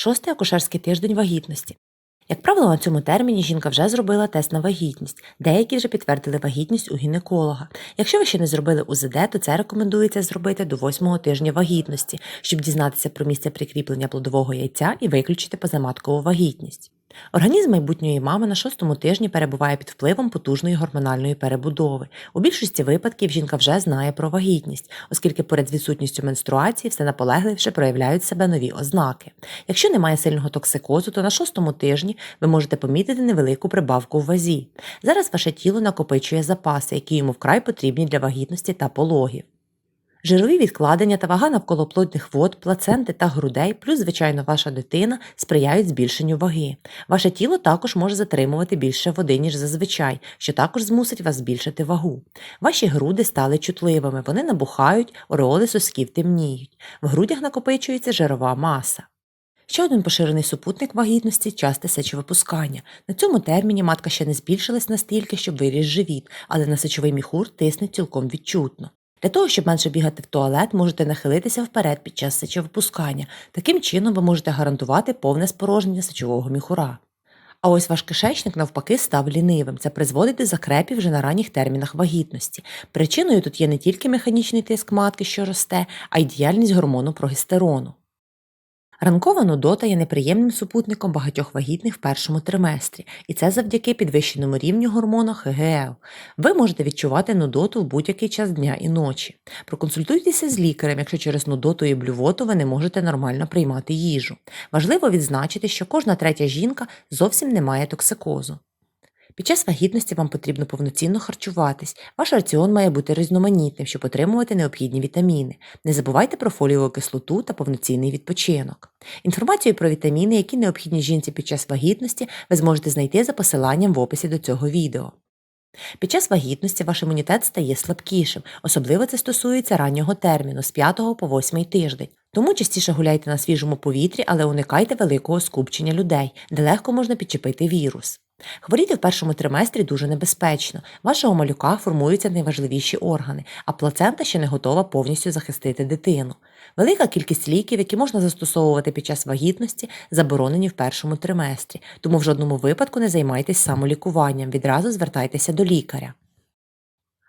Шостий акушерський тиждень вагітності. Як правило, на цьому терміні жінка вже зробила тест на вагітність. Деякі вже підтвердили вагітність у гінеколога. Якщо ви ще не зробили УЗД, то це рекомендується зробити до восьмого тижня вагітності, щоб дізнатися про місце прикріплення плодового яйця і виключити позаматкову вагітність. Організм майбутньої мами на шостому тижні перебуває під впливом потужної гормональної перебудови. У більшості випадків жінка вже знає про вагітність, оскільки поряд відсутністю менструації все наполегливіше проявляють себе нові ознаки. Якщо немає сильного токсикозу, то на шостому тижні ви можете помітити невелику прибавку в вазі. Зараз ваше тіло накопичує запаси, які йому вкрай потрібні для вагітності та пологів. Жирові відкладення та вага навколоплодних вод, плаценти та грудей, плюс, звичайно, ваша дитина сприяють збільшенню ваги. Ваше тіло також може затримувати більше води, ніж зазвичай, що також змусить вас збільшити вагу. Ваші груди стали чутливими, вони набухають, ореоли сосків темніють. В грудях накопичується жирова маса. Ще один поширений супутник вагітності часте сечовипускання. На цьому терміні матка ще не збільшилась настільки, щоб виріс живіт, але на сечовий міхур тисне цілком відчутно. Для того, щоб менше бігати в туалет, можете нахилитися вперед під час сечовипускання. Таким чином ви можете гарантувати повне спорожнення сечового міхура. А ось ваш кишечник, навпаки, став лінивим. Це призводить до закрепів вже на ранніх термінах вагітності. Причиною тут є не тільки механічний тиск матки, що росте, а й діяльність гормону прогестерону. Ранкова нудота є неприємним супутником багатьох вагітних в першому триместрі, і це завдяки підвищеному рівню гормону ХГЛ. Ви можете відчувати нудоту в будь-який час дня і ночі. Проконсультуйтеся з лікарем, якщо через нудоту і блювоту ви не можете нормально приймати їжу. Важливо відзначити, що кожна третя жінка зовсім не має токсикозу. Під час вагітності вам потрібно повноцінно харчуватись. Ваш раціон має бути різноманітним, щоб отримувати необхідні вітаміни. Не забувайте про фоліову кислоту та повноцінний відпочинок. Інформацію про вітаміни, які необхідні жінці під час вагітності, ви зможете знайти за посиланням в описі до цього відео. Під час вагітності ваш імунітет стає слабкішим, особливо це стосується раннього терміну з 5 по 8 тиждень. Тому частіше гуляйте на свіжому повітрі, але уникайте великого скупчення людей, де легко можна підчепити вірус. Хворіти в першому триместрі дуже небезпечно. Вашого малюка формуються найважливіші органи, а плацента ще не готова повністю захистити дитину. Велика кількість ліків, які можна застосовувати під час вагітності, заборонені в першому триместрі, тому в жодному випадку не займайтесь самолікуванням, відразу звертайтеся до лікаря.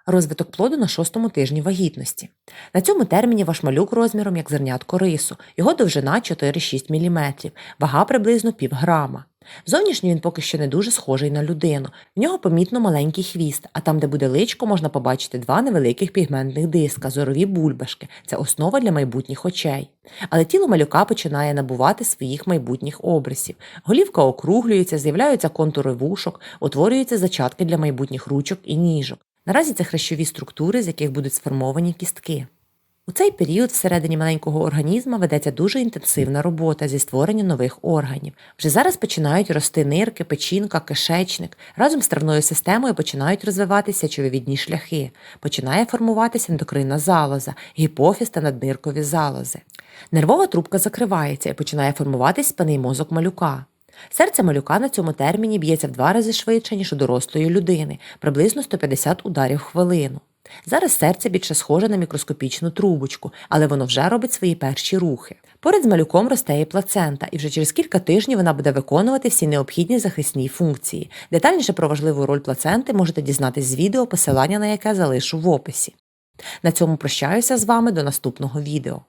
Розвиток плоду на шостому тижні вагітності. На цьому терміні ваш малюк розміром як зернятко рису, його довжина 4-6 мм, вага приблизно пів грама. Зовнішньо він поки що не дуже схожий на людину. В нього помітно маленький хвіст, а там, де буде личко, можна побачити два невеликих пігментних диска, зорові бульбашки. Це основа для майбутніх очей. Але тіло малюка починає набувати своїх майбутніх обрисів. Голівка округлюється, з'являються контури вушок, утворюються зачатки для майбутніх ручок і ніжок. Наразі це хрещові структури, з яких будуть сформовані кістки. У цей період всередині маленького організма ведеться дуже інтенсивна робота зі створення нових органів. Вже зараз починають рости нирки, печінка, кишечник. Разом з травною системою починають розвиватися чововідні шляхи, починає формуватися ендокринна залоза, гіпофіз та надниркові залози. Нервова трубка закривається і починає формуватись спинний мозок малюка. Серце малюка на цьому терміні б'ється в два рази швидше, ніж у дорослої людини, приблизно 150 ударів в хвилину. Зараз серце більше схоже на мікроскопічну трубочку, але воно вже робить свої перші рухи. Поряд з малюком росте і плацента, і вже через кілька тижнів вона буде виконувати всі необхідні захисні функції. Детальніше про важливу роль плаценти можете дізнатись з відео, посилання на яке залишу в описі. На цьому прощаюся з вами до наступного відео.